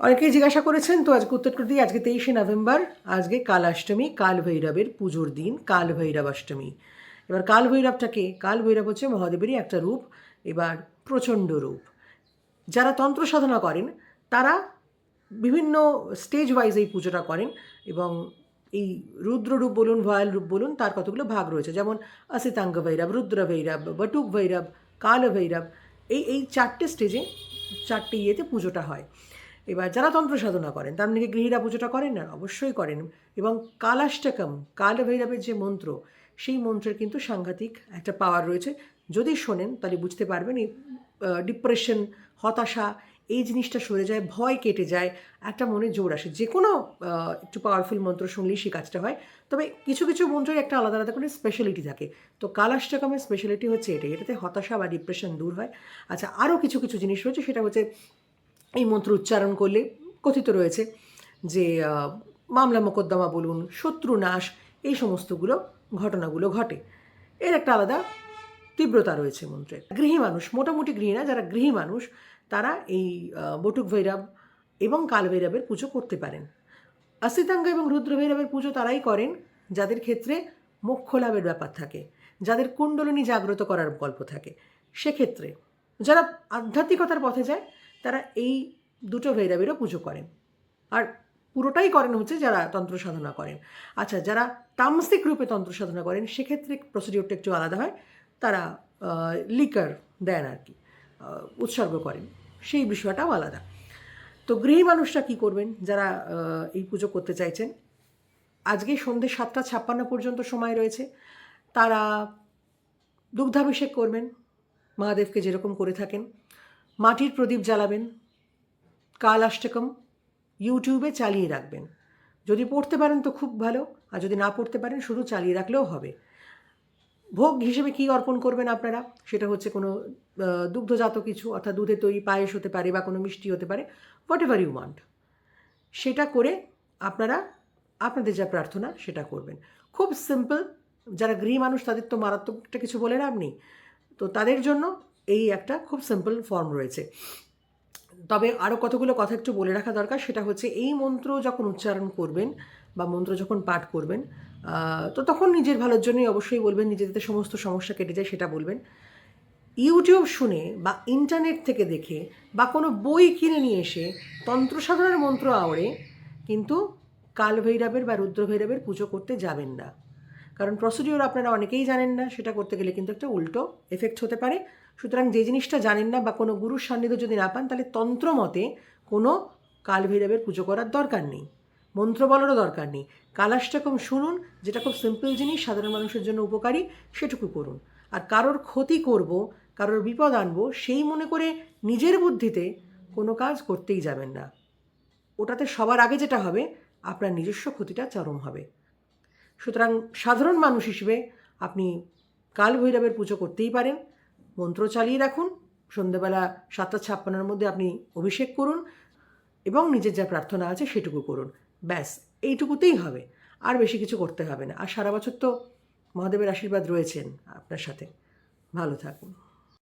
অনেকেই জিজ্ঞাসা করেছেন, তো আজকে উত্তর দিই আজকে তেইশে নভেম্বর, আজকে কালাষ্টমী কাল ভৈরবের পুজোর দিন কাল ভৈরব অষ্টমী এবার কাল ভৈরবটাকে কাল ভৈরব হচ্ছে মহাদেবেরই একটা রূপ, এবার প্রচণ্ড রূপ। যারা তন্ত্র সাধনা করেন, তারা বিভিন্ন স্টেজ ওয়াইজ এই পুজোটা করেন এবং এই রুদ্র রূপ বলুন, ভয়াল রূপ বলুন, তার কতগুলো ভাগ রয়েছে। যেমন অসিতাঙ্গ ভৈরব রুদ্র ভৈরব বটুক ভৈরব কাল ভৈরব এই এই চারটে স্টেজে চারটে ইয়েতে পুজোটা হয়। এবার যারা তন্ত্র সাধনা করেন, তার নাকি গৃহীরা পুজোটা করেন না? অবশ্যই করেন। এবং কালাষ্টকম কাল ভৈরবের যে মন্ত্র, সেই মন্ত্রের কিন্তু সাংঘাতিক একটা পাওয়ার রয়েছে। যদি শোনেন, তাহলে বুঝতে পারবেন, এই ডিপ্রেশন হতাশা, এই জিনিসটা সরে যায়, ভয় কেটে যায়, একটা মনে জোর আসে। যে কোনো একটু পাওয়ারফুল মন্ত্র শুনলেই সেই কাজটা হয়। তবে কিছু কিছু মন্ত্রের একটা আলাদা আলাদা করে স্পেশালিটি থাকে। তো কালাষ্টকমের স্পেশালিটি হচ্ছে এটাই। এটাতে হতাশা বা ডিপ্রেশন দূর হয়। আচ্ছা আরও কিছু কিছু জিনিস রয়েছে। সেটা হচ্ছে এই মন্ত্র উচ্চারণ করলে কথিত রয়েছে যে মামলা মোকদ্দমা বলুন, শত্রু নাশ, এই সমস্তগুলো, ঘটনাগুলো ঘটে। এর একটা আলাদা তীব্রতা রয়েছে মন্ত্রের। গৃহী মানুষ, মোটামুটি গৃহী না, যারা গৃহী মানুষ, তারা এই বটুক ভৈরব এবং কাল ভৈরবের পুজো করতে পারেন। অসিতাঙ্গ এবং রুদ্র ভৈরবের পুজো তারাই করেন, যাদের ক্ষেত্রে মোক্ষ লাভের ব্যাপার থাকে, যাদের কুণ্ডলিনী জাগ্রত করার গল্প থাকে। সেক্ষেত্রে যারা আধ্যাত্মিকতার পথে যায় তারা এই দুটো ভৈরবেরও পুজো করেন। আর পুরোটাই করেন হচ্ছে যারা তন্ত্র সাধনা করেন। আচ্ছা যারা তামসিক রূপে তন্ত্র সাধনা করেন, সেক্ষেত্রে প্রসিডিওরটা একটু আলাদা হয়। তারা লিকার দেন আর কি উৎসর্গ করেন। সেই বিষয়টাও আলাদা। তো গৃহী মানুষরা কী করবেন? যারা এই পুজো করতে চাইছেন, আজকে সন্ধ্যে সাতটা ছাপ্পান্ন পর্যন্ত সময় রয়েছে। তারা দুগ্ধাভিষেক করবেন। মহাদেবকে যেরকম করে থাকেন। মাটির প্রদীপ জ্বালাবেন কাল অষ্টকম ইউটিউবে চালিয়ে রাখবেন। যদি পড়তে পারেন তো খুব ভালো, আর যদি না পড়তে পারেন শুধু চালিয়ে রাখলেও হবে। ভোগ হিসেবে কী অর্পণ করবেন আপনারা? সেটা হচ্ছে কোনো দুগ্ধজাত কিছু, অর্থাৎ দুধে তৈরি পায়েস হতে পারে বা কোনো মিষ্টি হতে পারে হোয়াট এভার ইউ ওয়ান্ট সেটা করে আপনারা, আপনাদের যা প্রার্থনা সেটা করবেন। খুব সিম্পল যারা গৃহী মানুষ তাদের তো মারাত্মক একটা কিছু বলে লাভ তো তাদের জন্য এই একটা খুব সিম্পল ফর্ম রয়েছে। তবে আরও কতগুলো কথা একটু বলে রাখা দরকার, সেটা হচ্ছে এই মন্ত্র যখন উচ্চারণ করবেন বা মন্ত্র যখন পাঠ করবেন তো তখন নিজের ভালোর জন্যই অবশ্যই বলবেন, নিজেদের সমস্ত সমস্যা কেটে যায় সেটা বলবেন। ইউটিউব শুনে বা ইন্টারনেট থেকে দেখে বা কোনো বই কিনে নিয়ে এসে তন্ত্র সাধনার মন্ত্র আওড়ে কিন্তু কাল ভৈরবের বা রুদ্র ভৈরবের পুজো করতে যাবেন না। কারণ প্রসিডিওর আপনারা অনেকেই জানেন না, সেটা করতে গেলে কিন্তু একটা উল্টো এফেক্ট হতে পারে। সুতরাং যে জিনিসটা জানেন না বা কোনো গুরুর সান্নিধ্য যদি না পান, তাহলে তন্ত্র মতে কোনো কাল ভৈরবের পুজো করার দরকার নেই। মন্ত্র বলারও দরকার নেই। কালাষ্টকম শুনুন, যেটা খুব সিম্পল জিনিস, সাধারণ মানুষের জন্য উপকারী, সেটুকু করুন। আর কারোর ক্ষতি করব, কারোর বিপদ আনব, সেই মনে করে নিজের বুদ্ধিতে কোনো কাজ করতেই যাবেন না। ওটাতে সবার আগে যেটা হবে, আপনার নিজস্ব ক্ষতিটা চরম হবে। সুতরাং সাধারণ মানুষ হিসেবে আপনি কাল ভৈরবের পুজো করতেই পারেন। মন্ত্র চালিয়ে রাখুন। সন্ধ্যেবেলা সাতটা ছাপ্পান্নর মধ্যে আপনি অভিষেক করুন এবং নিজের যা প্রার্থনা আছে সেটুকু করুন। ব্যাস, এইটুকুতেই হবে। আর বেশি কিছু করতে হবে না। আর সারা বছর তো মহাদেবের আশীর্বাদ রয়েছেন আপনার সাথে। ভালো থাকুন।